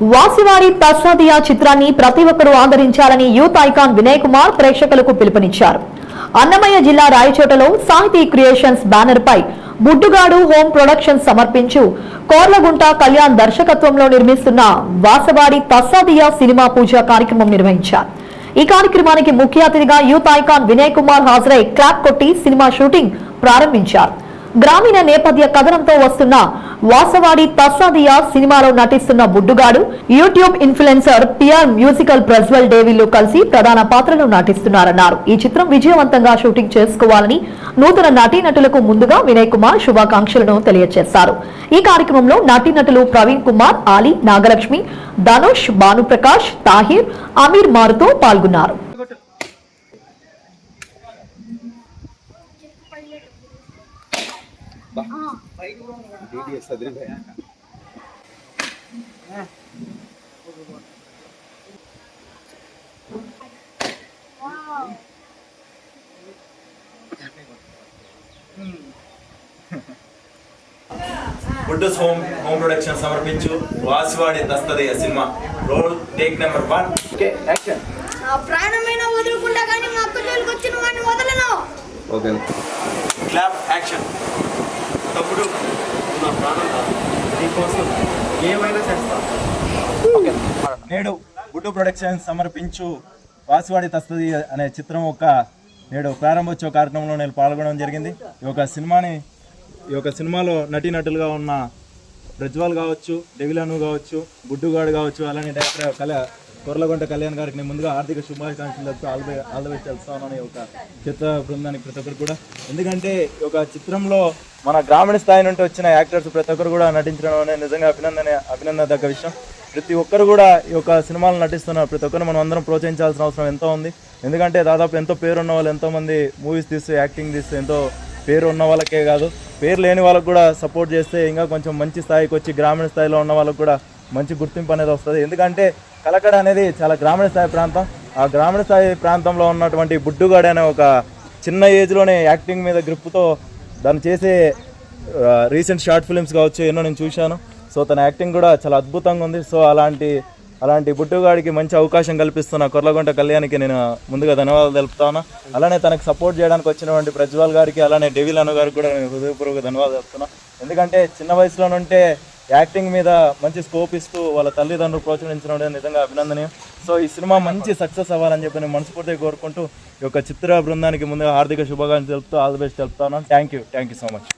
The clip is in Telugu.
వాసివారి తస్సాదియా చిత్రాన్ని ప్రతి ఒక్కరూ ఆదరించాలని యూత్ ఐకాన్ వినయ్ కుమార్ ప్రేక్షకులకు పిలుపునిచ్చారు. అన్నమయ్య జిల్లా రాయచోటలో సాహితీ క్రియేషన్స్ బ్యానర్ పై బుడ్డుగాడు హోమ్ ప్రొడక్షన్స్ సమర్పించు కోర్లగుంట కళ్యాణ్ దర్శకత్వంలో నిర్మిస్తున్న వాసవాడి తస్సాదియా సినిమా పూజ కార్యక్రమం నిర్వహించారు. ఈ కార్యక్రమానికి ముఖ్య అతిథిగా యూత్ ఐకాన్ వినయ్ కుమార్ హాజరై క్లాప్ కొట్టి సినిమా షూటింగ్ ప్రారంభించారు. గ్రామీణ నేపథ్య కథనంతో వస్తున్న వాసవాడి తస్సాదియా సినిమాలో నటిస్తున్న Buddugadu. YouTube influencer PR musical Prajwal డేవిల్లు కలిసి ప్రధాన పాత్రలో నటిస్తున్నారన్నారు. ఈ చిత్రం విజయవంతంగా షూటింగ్ చేసుకోవాలని నూతన నటీనటులకు ముందుగా వినయ్ కుమార్ శుభాకాంక్షలను తెలియజేశారు. ఈ కార్యక్రమంలో నటీనటులు ప్రవీణ్ కుమార్ ఆలీ నాగలక్ష్మి ధనుష్ భానుప్రకాష్ తాహిర్ అమీర్ మారుతో పాల్గొన్నారు. బుడ్డస్ హోమ్ హోమ్ ప్రొడక్షన్ సమర్పించు. Vasivadi Dastadayya cinema. Role take number one okay action నా ప్రాణమైన వదులుకుంటా కానీ మా జోలికి వచ్చిన వాడిని వదలను. ఓకే క్లాప్ యాక్షన్ తమ్ముడు నా ప్రాణం నీకోసం ఏమైనా చేస్తా. ఓకే నేడు బుడ్డు ప్రొడక్షన్ సమర్పించు వాసివాడి తస్తది అనే చిత్రం ఒక నేడు ప్రారంభోత్సవ కార్యక్రమంలో నేను పాల్గొనడం జరిగింది. ఈ యొక్క సినిమాని ఈ యొక్క సినిమాలో నటీనటులుగా ఉన్న ప్రజ్వల్ కావచ్చు డెవిలాను కావచ్చు గుడ్డుగాడు కావచ్చు అలానే డైరెక్టర్ కళ కొర్లగొంట కళ్యాణ్ గారికి నేను ముందుగా ఆర్థిక శుభాకాంక్షలు చెప్తూ all the all the best చిత్ర బృందానికి ప్రతి ఒక్కరు కూడా. ఎందుకంటే ఒక చిత్రంలో మన గ్రామీణ స్థాయి నుండి వచ్చిన యాక్టర్స్ ప్రతి ఒక్కరు కూడా నటించడం అనేది నిజంగా అభినందన అభినందదగ్గ విషయం. ప్రతి ఒక్కరు కూడా ఈ యొక్క సినిమాలు నటిస్తున్నారు ప్రతి ఒక్కరు మనం అందరం ప్రోత్సహించాల్సిన అవసరం ఎంతో ఉంది. ఎందుకంటే దాదాపు ఎంతో పేరు ఉన్న వాళ్ళు ఎంతోమంది మూవీస్ తీస్తూ యాక్టింగ్ తీస్తూ ఎంతో పేరు ఉన్న వాళ్ళకే కాదు. పేరు లేని వాళ్ళకు కూడా సపోర్ట్ చేస్తే ఇంకా కొంచెం మంచి స్థాయికి వచ్చి గ్రామీణ స్థాయిలో ఉన్న వాళ్ళకు కూడా మంచి గుర్తింపు అనేది వస్తుంది. ఎందుకంటే కలకడ అనేది చాలా గ్రామీణ స్థాయి ప్రాంతం. ఆ గ్రామీణ స్థాయి ప్రాంతంలో ఉన్నటువంటి బుడ్డుగాడు అనే ఒక చిన్న ఏజ్లోనే యాక్టింగ్ మీద గ్రిప్తో దాన్ని చేసే రీసెంట్ షార్ట్ ఫిల్మ్స్ కావచ్చు ఎన్నో నేను చూశాను. సో తన యాక్టింగ్ కూడా చాలా అద్భుతంగా ఉంది. సో అలాంటి అలాంటి బుట్టుగాడికి మంచి అవకాశం కల్పిస్తున్న కొర్లగొంట కళ్యాణ్కి నేను ముందుగా ధన్యవాదాలు తెలుపుతాను. అలానే తనకు సపోర్ట్ చేయడానికి వచ్చినటువంటి ప్రజ్వల్ గారికి అలానే డెవిల్ అన్న గారికి కూడా నేను హృదయపూర్వక ధన్యవాదాలు చెప్తున్నాను ఎందుకంటే చిన్న వయసులో నుంటే యాక్టింగ్ మీద మంచి స్కోప్ ఇస్తూ వాళ్ళ తల్లిదండ్రులు ప్రోత్సహించడం నిజంగా అభినందనీయం. సో ఈ సినిమా మంచి సక్సెస్ అవ్వాలని చెప్పి నేను మనస్ఫూర్తిగా కోరుకుంటూ ఈ యొక్క చిత్ర బృందానికి ముందుగా ఆర్థిక శుభాకాంక్షలు తెలుపుతూ all the best తెలుపుతాను thank you. Thank you so much.